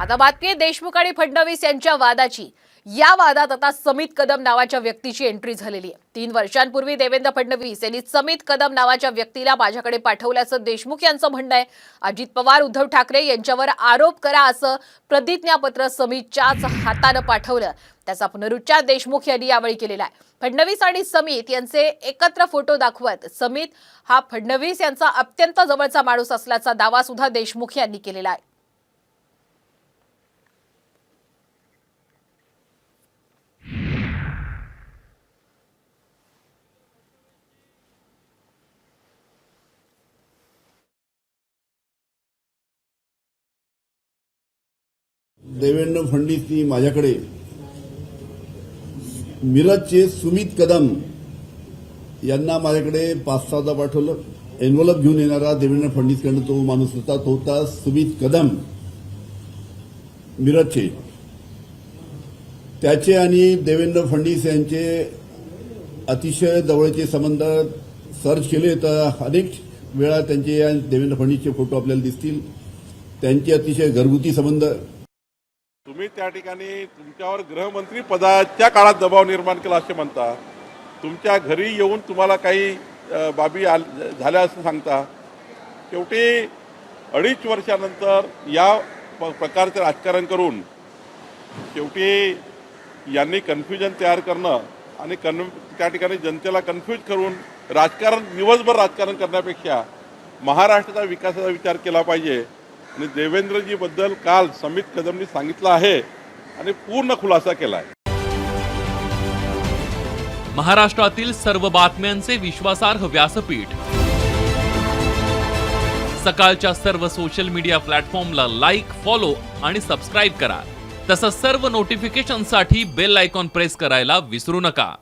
आता बातमी आहे देशमुख आणि फडणवीस यांच्या वादाची. या वादात आता समित कदम नावाच्या व्यक्तीची एंट्री झालेली आहे. तीन वर्षांपूर्वी देवेंद्र फडणवीस यांनी समित कदम नावाच्या व्यक्तीला माझ्याकडे पाठवल्याचं देशमुख यांचं म्हणणं आहे. अजित पवार उद्धव ठाकरे यांच्यावर आरोप करा असं प्रतिज्ञापत्र समितच्याच हातानं पाठवलं. त्याचा पुनरुच्चार देशमुख यांनी यावेळी केलेला आहे. फडणवीस आणि समित यांचे एकत्र फोटो दाखवत समित हा फडणवीस यांचा अत्यंत जवळचा माणूस असल्याचा दावा सुद्धा देशमुख यांनी केलेला आहे. देवेंद्र फडणवीसनी माझ्याकडे. मिरजचे सुमित कदम यांना माझ्याकडे पाच सहादा पाठवलं. एन्व्हलप घेऊन येणारा देवेंद्र फडणवीसकडनं तो माणूस होता तो होता सुमित कदम. मिरजचे. त्याचे आणि देवेंद्र फडणवीस यांचे अतिशय जवळचे संबंध सर्च केले तर अनेक वेळा त्यांचे या देवेंद्र फडणवीसचे फोटो आपल्याला दिसतील. त्यांचे अतिशय घरगुती संबंध. तुम्ही त्या ठिकाणी तुमच्यावर गृहमंत्री पदाच्या काळात दबाव निर्माण केला असे म्हणता. तुमच्या घरी येऊन तुम्हाला काही बाबी आल झाल्या असं सांगता. शेवटी अडीच वर्षानंतर या प- प्रकारचं राजकारण करून शेवटी यांनी कन्फ्युजन तयार करणं आणि कन त्या ठिकाणी जनतेला कन्फ्यूज करून राजकारण दिवसभर राजकारण करण्यापेक्षा महाराष्ट्राचा विकासाचा विचार केला पाहिजे. आणि देवेंद्रजीबद्दल काल समित कदमनी सांगितलं आहे आणि पूर्ण खुलासा केला आहे महाराष्ट्रातील सर्व बातम्यांचे विश्वासार्ह व्यासपीठ. सकाळच्या सर्व सोशल मीडिया प्लॅटफॉर्मला लाईक फॉलो आणि सबस्क्राईब करा. तसंच सर्व नोटिफिकेशनसाठी बेल आयकॉन प्रेस करायला विसरू नका.